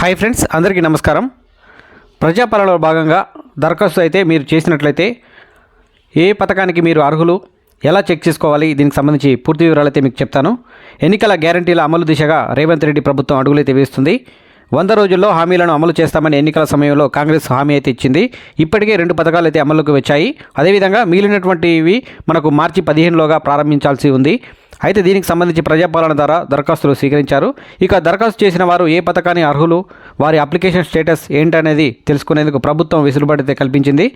Hi friends అందరికీ నమస్కారం. ప్రజాపాలనలో భాగంగా దరఖాస్తు అయితే మీరు చేసినట్లయితే ఏ పథకానికి మీరు అర్హులు ఎలా చెక్ చేసుకోవాలి దీనికి సంబంధించి పూర్తి వివరాలు అయితే మీకు చెప్తాను. ఎన్నికల గ్యారంటీల అమలు దిశగా రేవంత్ రెడ్డి ప్రభుత్వం అడుగులైతే వేస్తుంది. వంద రోజుల్లో హామీలను అమలు చేస్తామని ఎన్నికల సమయంలో కాంగ్రెస్ హామీ అయితే ఇచ్చింది. ఇప్పటికే రెండు పథకాలు అయితే అమల్లోకి వచ్చాయి. అదేవిధంగా మిగిలినటువంటివి మనకు మార్చి పదిహేనులోగా ప్రారంభించాల్సి ఉంది. అయితే దీనికి సంబంధించి ప్రజాపాలన ద్వారా దరఖాస్తులు స్వీకరించారు. ఇక దరఖాస్తు చేసిన వారు ఏ పథకాన్ని అర్హులు? వారి అప్లికేషన్ స్టేటస్ ఏంటనేది తెలుసుకునేందుకు ప్రభుత్వం వెసులుబాటు కల్పించింది.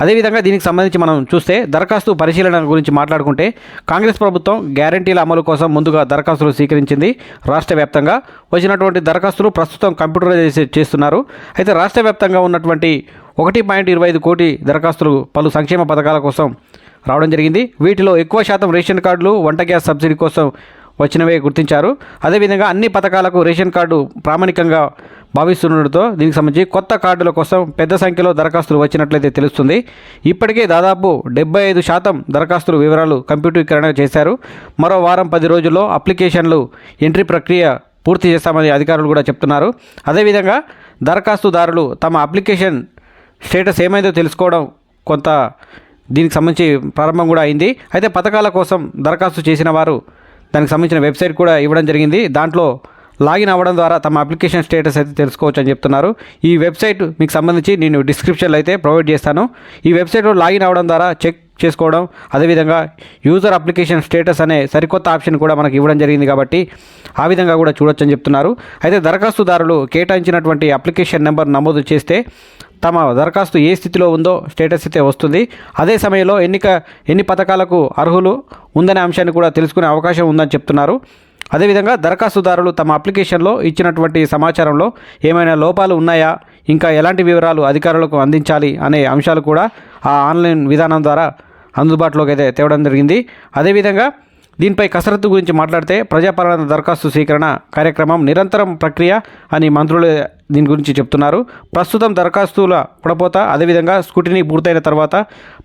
అదేవిధంగా దీనికి సంబంధించి మనం చూస్తే దరఖాస్తు పరిశీలన గురించి మాట్లాడుకుంటే కాంగ్రెస్ ప్రభుత్వం గ్యారంటీల అమలు కోసం ముందుగా దరఖాస్తులు స్వీకరించింది రాష్ట్ర వ్యాప్తంగా. వచ్చినటువంటి దరఖాస్తులు ప్రస్తుతం కంప్యూటరైజ్ చేస్తున్నారు. అయితే రాష్ట్ర వ్యాప్తంగా ఉన్నటువంటి ఒకటి పాయింట్ ఇరవై ఐదు కోటి దరఖాస్తులు పలు సంక్షేమ పథకాల కోసం రావడం జరిగింది. వీటిలో ఎక్కువ శాతం రేషన్ కార్డులు వంట గ్యాస్ సబ్సిడీ కోసం వచ్చినవే గుర్తించారు. అదేవిధంగా అన్ని పథకాలకు రేషన్ కార్డు ప్రామాణికంగా భావిస్తుండటంతో దీనికి సంబంధించి కొత్త కార్డుల కోసం పెద్ద సంఖ్యలో దరఖాస్తులు వచ్చినట్లయితే తెలుస్తుంది. ఇప్పటికే దాదాపు డెబ్బై ఐదు శాతం దరఖాస్తుల వివరాలు కంప్యూటరీకరణ చేశారు. మరో వారం పది రోజుల్లో అప్లికేషన్లు ఎంట్రీ ప్రక్రియ పూర్తి చేస్తామని అధికారులు కూడా చెప్తున్నారు. అదేవిధంగా దరఖాస్తుదారులు తమ అప్లికేషన్ స్టేటస్ ఏమైందో తెలుసుకోవడం కొంత దీనికి సంబంధించి ప్రారంభం కూడా అయింది. అయితే పథకాల కోసం దరఖాస్తు చేసిన వారు దానికి సంబంధించిన వెబ్సైట్ కూడా ఇవ్వడం జరిగింది. దాంట్లో లాగిన్ అవ్వడం ద్వారా తమ అప్లికేషన్ స్టేటస్ అయితే తెలుసుకోవచ్చు అని చెప్తున్నారు. ఈ వెబ్సైట్ మీకు సంబంధించి నేను డిస్క్రిప్షన్లో అయితే ప్రొవైడ్ చేస్తాను. ఈ వెబ్సైట్లో లాగిన్ అవ్వడం ద్వారా చెక్ చేసుకోవడం అదేవిధంగా యూజర్ అప్లికేషన్ స్టేటస్ అనే సరికొత్త ఆప్షన్ కూడా మనకి ఇవ్వడం జరిగింది కాబట్టి ఆ విధంగా కూడా చూడొచ్చని చెప్తున్నారు. అయితే దరఖాస్తుదారులు కేటాయించినటువంటి అప్లికేషన్ నెంబర్ నమోదు చేస్తే తమ దరఖాస్తు ఏ స్థితిలో ఉందో స్టేటస్ అయితే వస్తుంది. అదే సమయంలో ఎన్నిక ఎన్ని పథకాలకు అర్హులు ఉందనే అంశాన్ని కూడా తెలుసుకునే అవకాశం ఉందని చెప్తున్నారు. అదేవిధంగా దరఖాస్తుదారులు తమ అప్లికేషన్లో ఇచ్చినటువంటి సమాచారంలో ఏమైనా లోపాలు ఉన్నాయా ఇంకా ఎలాంటి వివరాలు అధికారులకు అందించాలి అనే అంశాలు కూడా ఆ ఆన్లైన్ విధానం ద్వారా అందుబాటులోకి అయితే తేవడం జరిగింది. అదేవిధంగా దీనిపై కసరత్తు గురించి మాట్లాడితే ప్రజాపాలన దరఖాస్తు స్వీకరణ కార్యక్రమం నిరంతరం ప్రక్రియ అని మంత్రులు దీని గురించి చెప్తున్నారు. ప్రస్తుతం దరఖాస్తుల పడపోత అదేవిధంగా స్కూటినీ పూర్తయిన తర్వాత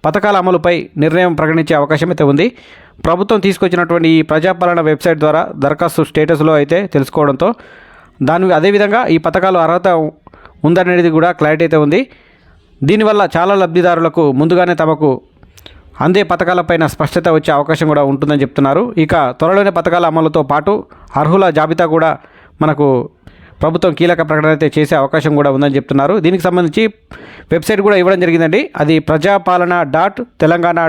పథకాల అమలుపై నిర్ణయం ప్రకటించే అవకాశం అయితే ఉంది. ప్రభుత్వం తీసుకొచ్చినటువంటి ఈ ప్రజాపాలన వెబ్సైట్ ద్వారా దరఖాస్తు స్టేటస్లో అయితే తెలుసుకోవడంతో దాని అదేవిధంగా ఈ పథకాలు అర్హత ఉందనేది కూడా క్లారిటీ అయితే ఉంది. దీనివల్ల చాలా లబ్ధిదారులకు ముందుగానే తమకు అందే పథకాలపైన స్పష్టత వచ్చే అవకాశం కూడా ఉంటుందని చెప్తున్నారు. ఇక త్వరలోనే పథకాల అమలుతో పాటు అర్హుల జాబితా కూడా మనకు ప్రభుత్వం కీలక ప్రకటన అయితే చేసే అవకాశం కూడా ఉందని చెప్తున్నారు. దీనికి సంబంధించి వెబ్సైట్ కూడా ఇవ్వడం జరిగిందండి. అది Prajapalana dot Telangana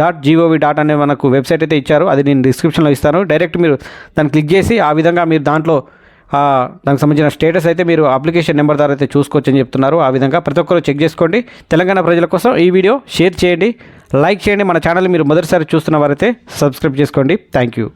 dot GOV dot అనే మనకు వెబ్సైట్ అయితే ఇచ్చారు. అది నేను డిస్క్రిప్షన్లో ఇస్తాను. డైరెక్ట్ మీరు దాన్ని క్లిక్ చేసి ఆ విధంగా మీరు దాంట్లో దానికి సంబంధించిన స్టేటస్ అయితే మీరు అప్లికేషన్ నెంబర్ ద్వారా అయితే చూసుకోవచ్చని చెప్తున్నారు. ఆ విధంగా ప్రతి ఒక్కరూ చెక్ చేసుకోండి. తెలంగాణ ప్రజల కోసం ఈ వీడియో షేర్ చేయండి. లైక్ చేయండి. మన ఛానల్ మీరు మొదటిసారి చూస్తున్న వారైతే సబ్స్క్రైబ్ చేసుకోండి. Thank you.